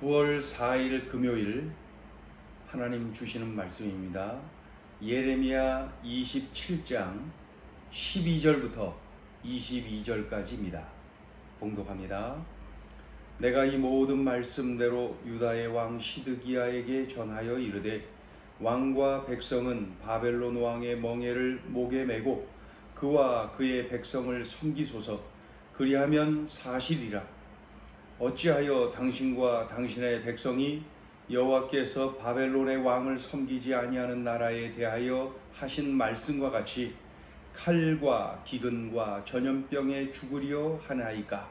9월 4일 금요일 하나님 주시는 말씀입니다. 예레미야 27장 12절부터 22절까지입니다. 봉독합니다. 내가 이 모든 말씀대로 유다의 왕 시드기야에게 전하여 이르되 왕과 백성은 바벨론 왕의 멍에를 목에 메고 그와 그의 백성을 섬기소서 그리하면 사실이라 어찌하여 당신과 당신의 백성이 여호와께서 바벨론의 왕을 섬기지 아니하는 나라에 대하여 하신 말씀과 같이 칼과 기근과 전염병에 죽으려 하나이까?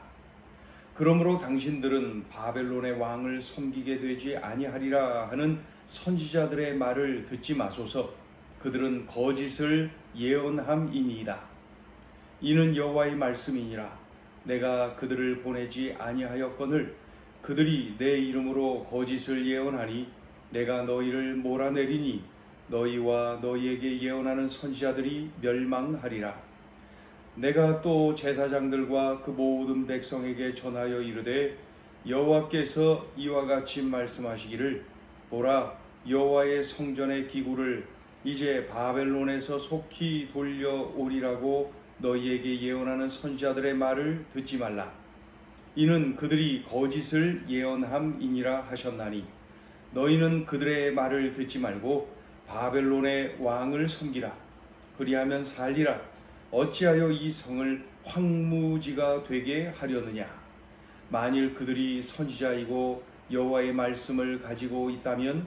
그러므로 당신들은 바벨론의 왕을 섬기게 되지 아니하리라 하는 선지자들의 말을 듣지 마소서. 그들은 거짓을 예언함이니이다. 이는 여호와의 말씀이니라 내가 그들을 보내지 아니하였거늘 그들이 내 이름으로 거짓을 예언하니 내가 너희를 몰아내리니 너희와 너희에게 예언하는 선지자들이 멸망하리라. 내가 또 제사장들과 그 모든 백성에게 전하여 이르되 여호와께서 이와 같이 말씀하시기를 보라 여호와의 성전의 기구를 이제 바벨론에서 속히 돌려오리라고 너희에게 예언하는 선지자들의 말을 듣지 말라. 이는 그들이 거짓을 예언함이니라 하셨나니 너희는 그들의 말을 듣지 말고 바벨론의 왕을 섬기라. 그리하면 살리라. 어찌하여 이 성을 황무지가 되게 하려느냐? 만일 그들이 선지자이고 여호와의 말씀을 가지고 있다면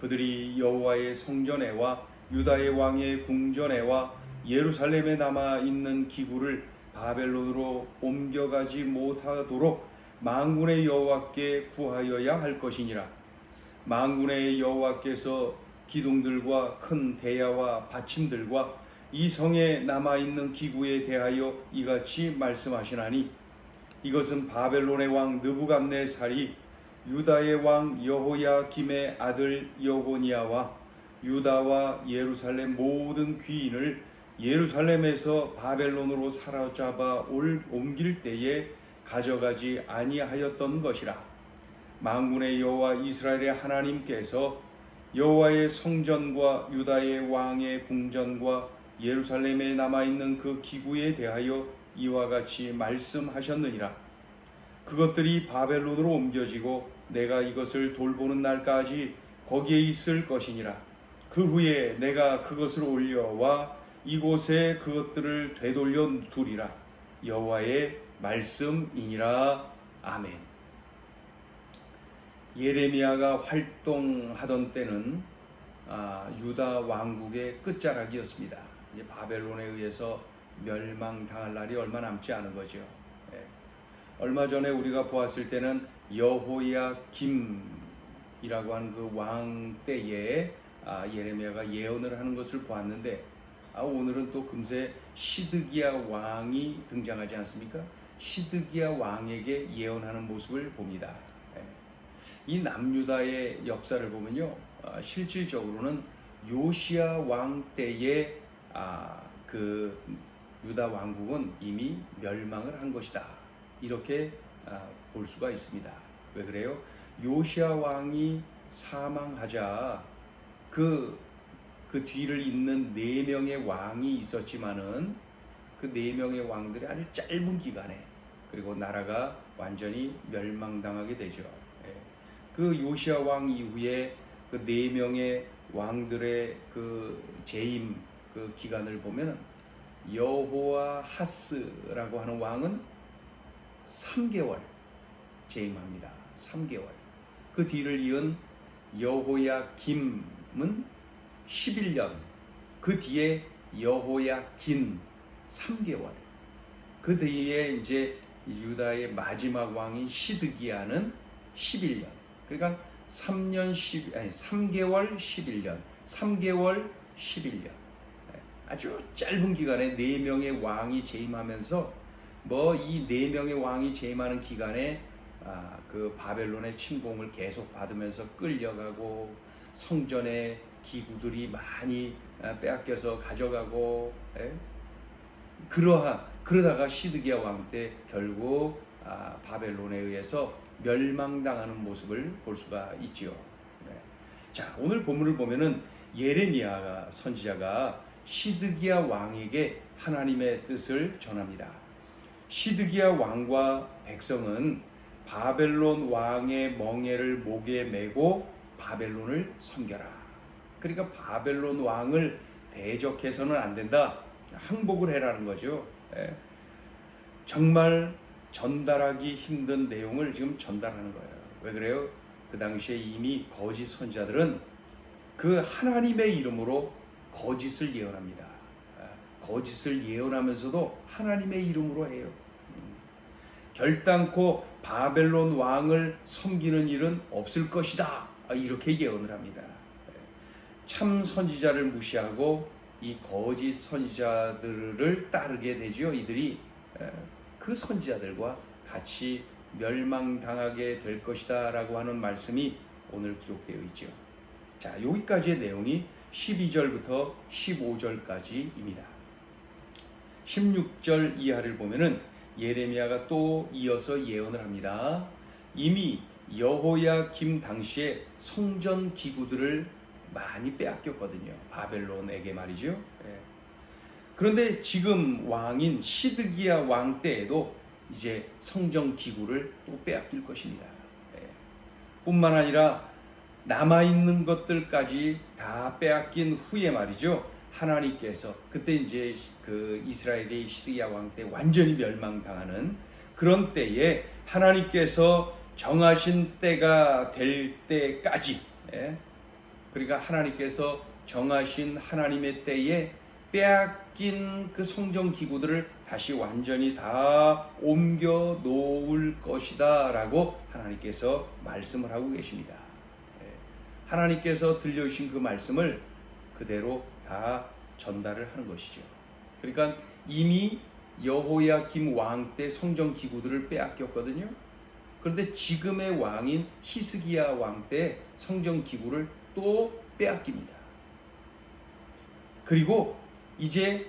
그들이 여호와의 성전에와 유다의 왕의 궁전에와 예루살렘에 남아 있는 기구를 바벨론으로 옮겨가지 못하도록 망군의 여호와께 구하여야 할 것이니라. 망군의 여호와께서 기둥들과 큰 대야와 받침들과 이 성에 남아 있는 기구에 대하여 이같이 말씀하시나니 이것은 바벨론의 왕 느부갓네살이 유다의 왕 여호야김의 아들 여호니아와 유다와 예루살렘 모든 귀인을 예루살렘에서 바벨론으로 사로잡아 올 옮길 때에 가져가지 아니하였던 것이라. 망군의 여호와 이스라엘의 하나님께서 여호와의 성전과 유다의 왕의 궁전과 예루살렘에 남아 있는 그 기구에 대하여 이와 같이 말씀하셨느니라. 그것들이 바벨론으로 옮겨지고 내가 이것을 돌보는 날까지 거기에 있을 것이니라. 그 후에 내가 그것을 올려와 이곳에 그것들을 되돌려 두리라 여호와의 말씀이니라 아멘. 예레미야가 활동하던 때는 아, 유다 왕국의 끝자락이었습니다. 이제 바벨론에 의해서 멸망당할 날이 얼마 남지 않은 거죠. 예. 얼마 전에 우리가 보았을 때는 여호야 김이라고 하는 그 왕 때에 아, 예레미야가 예언을 하는 것을 보았는데 아, 오늘은 또 금세 시드기야 왕이 등장하지 않습니까? 시드기야 왕에게 예언하는 모습을 봅니다. 예. 이 남유다의 역사를 보면요, 아, 실질적으로는 요시야 왕 때에 아, 그 유다 왕국은 이미 멸망을 한 것이다. 이렇게 아, 볼 수가 있습니다. 왜 그래요? 요시야 왕이 사망하자 그, 그 뒤를 잇는 네 명의 왕이 있었지만은 그 네 명의 왕들이 아주 짧은 기간에 그리고 나라가 완전히 멸망당하게 되죠. 예. 그 요시아 왕 이후에 그 네 명의 왕들의 그 재임 그 기간을 보면은 여호와 하스라고 하는 왕은 3개월 재임합니다. 3개월. 그 뒤를 이은 여호야 김은 11년. 그 뒤에 여호야 긴 3개월. 그 뒤에 이제 유다의 마지막 왕인 시드기야는 11년. 그러니까 3년 10 아니 3개월 11년. 3개월 11년. 아주 짧은 기간에 네 명의 왕이 재임하면서 뭐이네 명의 왕이 재임하는 기간에 아, 그 바벨론의 침공을 계속 받으면서 끌려가고 성전의 기구들이 많이 아, 빼앗겨서 가져가고 예? 그러한 그러다가 시드기야 왕 때 결국 아, 바벨론에 의해서 멸망당하는 모습을 볼 수가 있지요. 네. 자, 오늘 본문을 보면은 예레미야 선지자가 시드기야 왕에게 하나님의 뜻을 전합니다. 시드기야 왕과 백성은 바벨론 왕의 멍에를 목에 메고 바벨론을 섬겨라. 그러니까 바벨론 왕을 대적해서는 안 된다. 항복을 해라는 거죠. 예. 정말 전달하기 힘든 내용을 지금 전달하는 거예요. 왜 그래요? 그 당시에 이미 거짓 선자들은 그 하나님의 이름으로 거짓을 예언합니다. 아, 거짓을 예언하면서도 하나님의 이름으로 해요. 음. 결단코 바벨론 왕을 섬기는 일은 없을 것이다. 아, 이렇게 예언을 합니다. 예. 참 선지자를 무시하고 이 거짓 선지자들을 따르게 되죠. 이들이 예, 그 선지자들과 같이 멸망당하게 될 것이다라고 하는 말씀이 오늘 기록되어 있죠. 자, 여기까지의 내용이 12절부터 15절까지입니다. 16절 이하를 보면은 예레미야가 또 이어서 예언을 합니다. 이미 여호야 김 당시에 성전 기구들을 많이 빼앗겼거든요. 바벨론에게 말이죠. 예. 그런데 지금 왕인 시드기야 왕 때에도 이제 성전 기구를 또 빼앗길 것입니다. 예. 뿐만 아니라 남아 있는 것들까지 다 빼앗긴 후에 말이죠. 하나님께서 그때 이제 그 이스라엘의 시드기야 왕 때 완전히 멸망당하는 그런 때에 하나님께서 정하신 때가 될 때까지 예. 그러니까 하나님께서 정하신 하나님의 때에 빼앗긴 그 성전 기구들을 다시 완전히 다 옮겨 놓을 것이다라고 하나님께서 말씀을 하고 계십니다. 예. 하나님께서 들려주신 그 말씀을 그대로 다 전달을 하는 것이죠. 그러니까 이미 여호야김 왕 때 성전 기구들을 빼앗겼거든요. 그런데 지금의 왕인 히스기야 왕 때 성전 기구를 또 빼앗깁니다. 그리고 이제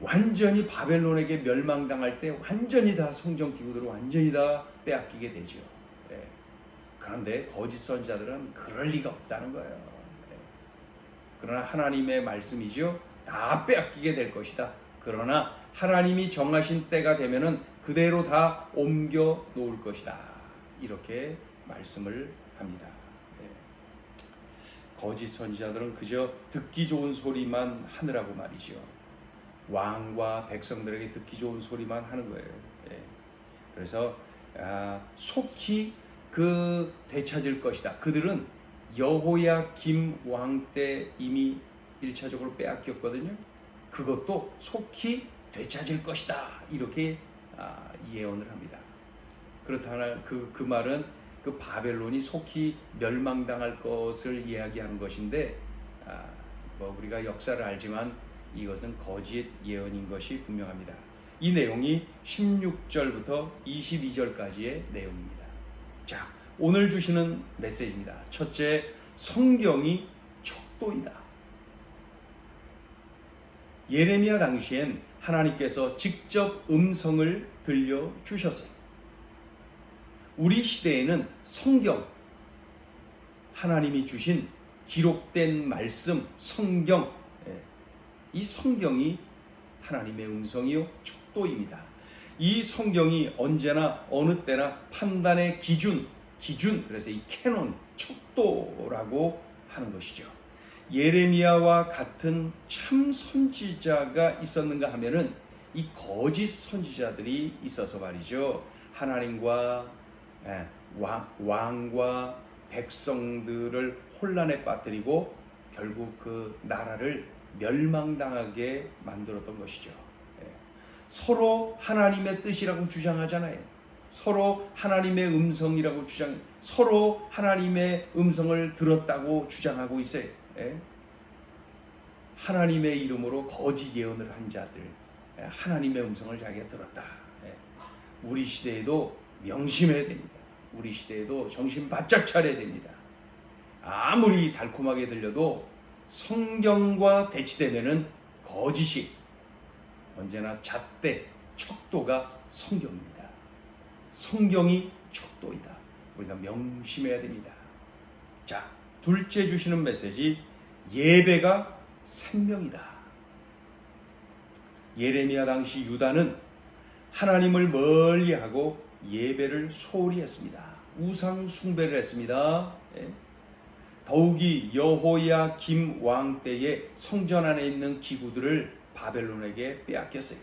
완전히 바벨론에게 멸망당할 때 완전히 다 성전 기구들을 완전히 다 빼앗기게 되죠. 예. 그런데 거짓 선자들은 그럴 리가 없다는 거예요. 예. 그러나 하나님의 말씀이죠. 다 빼앗기게 될 것이다. 그러나 하나님이 정하신 때가 되면은 그대로 다 옮겨 놓을 것이다. 이렇게 말씀을 합니다. 예. 거짓 선지자들은 그저 듣기 좋은 소리만 하느라고 말이죠. 왕과 백성들에게 듣기 좋은 소리만 하는 거예요. 예. 그래서 아, 속히 그 되찾을 것이다. 그들은 여호야 김 왕 때 이미 1차적으로 빼앗겼거든요. 그것도 속히 되찾을 것이다. 이렇게 아, 예언을 합니다. 그렇다나 그, 그 말은 그 바벨론이 속히 멸망당할 것을 이야기하는 것인데 아, 뭐 우리가 역사를 알지만 이것은 거짓 예언인 것이 분명합니다. 이 내용이 16절부터 22절까지의 내용입니다. 자, 오늘 주시는 메시지입니다. 첫째, 성경이 척도이다. 예레미야 당시엔 하나님께서 직접 음성을 들려 주셨어요. 우리 시대에는 성경, 하나님이 주신 기록된 말씀, 성경, 예, 이 성경이 하나님의 음성이요, 척도입니다. 이 성경이 언제나 어느 때나 판단의 기준, 기준, 그래서 이 캐논, 척도라고 하는 것이죠. 예레미야와 같은 참 선지자가 있었는가 하면은 이 거짓 선지자들이 있어서 말이죠. 하나님과 예, 왕, 왕과 백성들을 혼란에 빠뜨리고 결국 그 나라를 멸망당하게 만들었던 것이죠. 예. 서로 하나님의 뜻이라고 주장하잖아요. 서로 하나님의 음성이라고 주장, 서로 하나님의 음성을 들었다고 주장하고 있어요. 예. 하나님의 이름으로 거짓 예언을 한 자들, 예, 하나님의 음성을 자기가 들었다. 예. 우리 시대에도 명심해야 됩니다. 우리 시대에도 정신 바짝 차려야 됩니다. 아무리 달콤하게 들려도 성경과 대치되면은 거짓이 언제나 잣대 척도가 성경입니다. 성경이 척도이다. 우리가 명심해야 됩니다. 자, 둘째 주시는 메시지 예배가 생명이다. 예레미야 당시 유다는 하나님을 멀리하고 예배를 소홀히 했습니다. 우상 숭배를 했습니다. 예. 더욱이 여호야 김 왕 때에 성전 안에 있는 기구들을 바벨론에게 빼앗겼어요.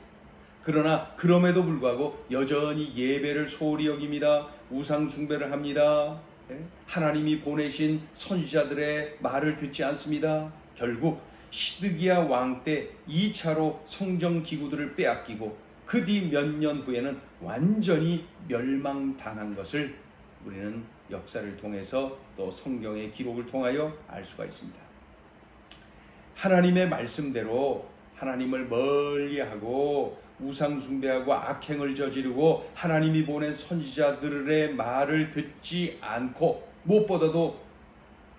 그러나 그럼에도 불구하고 여전히 예배를 소홀히 여깁니다. 우상 숭배를 합니다. 예? 하나님이 보내신 선지자들의 말을 듣지 않습니다. 결국 시드기야 왕 때 2차로 성전 기구들을 빼앗기고 그 뒤 몇 년 후에는 완전히 멸망당한 것을 우리는 역사를 통해서 또 성경의 기록을 통하여 알 수가 있습니다. 하나님의 말씀대로 하나님을 멀리하고 우상 숭배하고 악행을 저지르고 하나님이 보낸 선지자들의 말을 듣지 않고 무엇보다도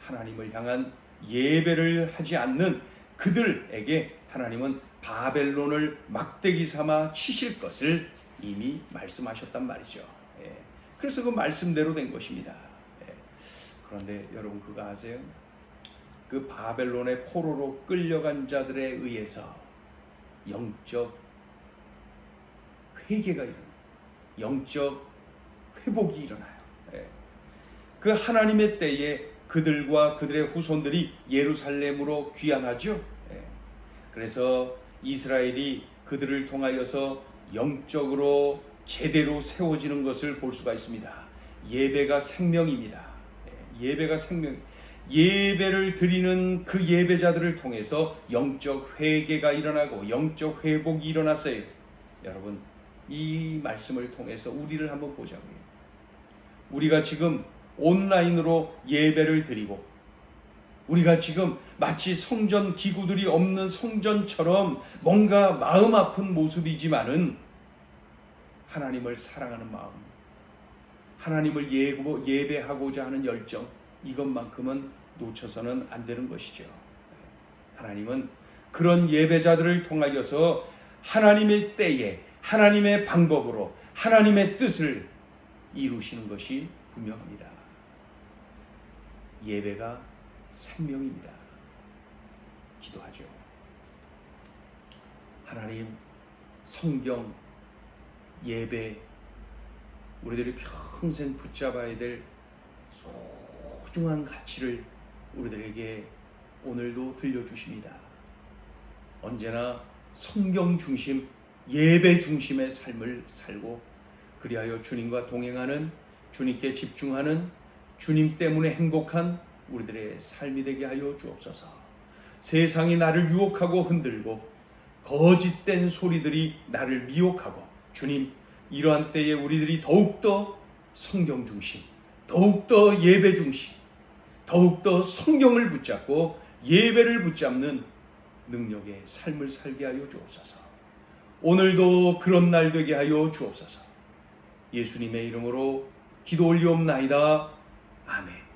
하나님을 향한 예배를 하지 않는 그들에게 하나님은 바벨론을 막대기 삼아 치실 것을 이미 말씀하셨단 말이죠. 예. 그래서 그 말씀대로 된 것입니다. 예. 그런데 여러분 그거 아세요? 그 바벨론의 포로로 끌려간 자들에 의해서 영적 회개가 일어나요. 영적 회복이 일어나요. 예. 그 하나님의 때에 그들과 그들의 후손들이 예루살렘으로 귀환하죠. 예. 그래서 이스라엘이 그들을 통하여서 영적으로 제대로 세워지는 것을 볼 수가 있습니다. 예배가 생명입니다. 예. 예배가 생명. 예배를 드리는 그 예배자들을 통해서 영적 회개가 일어나고 영적 회복이 일어났어요. 여러분, 이 말씀을 통해서 우리를 한번 보자고요. 우리가 지금 온라인으로 예배를 드리고 우리가 지금 마치 성전 기구들이 없는 성전처럼 뭔가 마음 아픈 모습이지만은 하나님을 사랑하는 마음, 하나님을 예배하고자 하는 열정, 이것만큼은 놓쳐서는 안 되는 것이죠. 하나님은 그런 예배자들을 통하여서 하나님의 때에 하나님의 방법으로 하나님의 뜻을 이루시는 것이 분명합니다. 예배가 생명입니다. 기도하죠. 하나님, 성경, 예배, 우리들이 평생 붙잡아야 될 소중한 가치를 우리들에게 오늘도 들려주십니다. 언제나 성경 중심, 예배 중심의 삶을 살고 그리하여 주님과 동행하는 주님께 집중하는 주님 때문에 행복한 우리들의 삶이 되게 하여 주옵소서. 세상이 나를 유혹하고 흔들고 거짓된 소리들이 나를 미혹하고 주님 이러한 때에 우리들이 더욱더 성경 중심, 더욱더 예배 중심, 더욱더 성경을 붙잡고 예배를 붙잡는 능력의 삶을 살게 하여 주옵소서. 오늘도 그런 날 되게 하여 주옵소서. 예수님의 이름으로 기도 올리옵나이다. 아멘.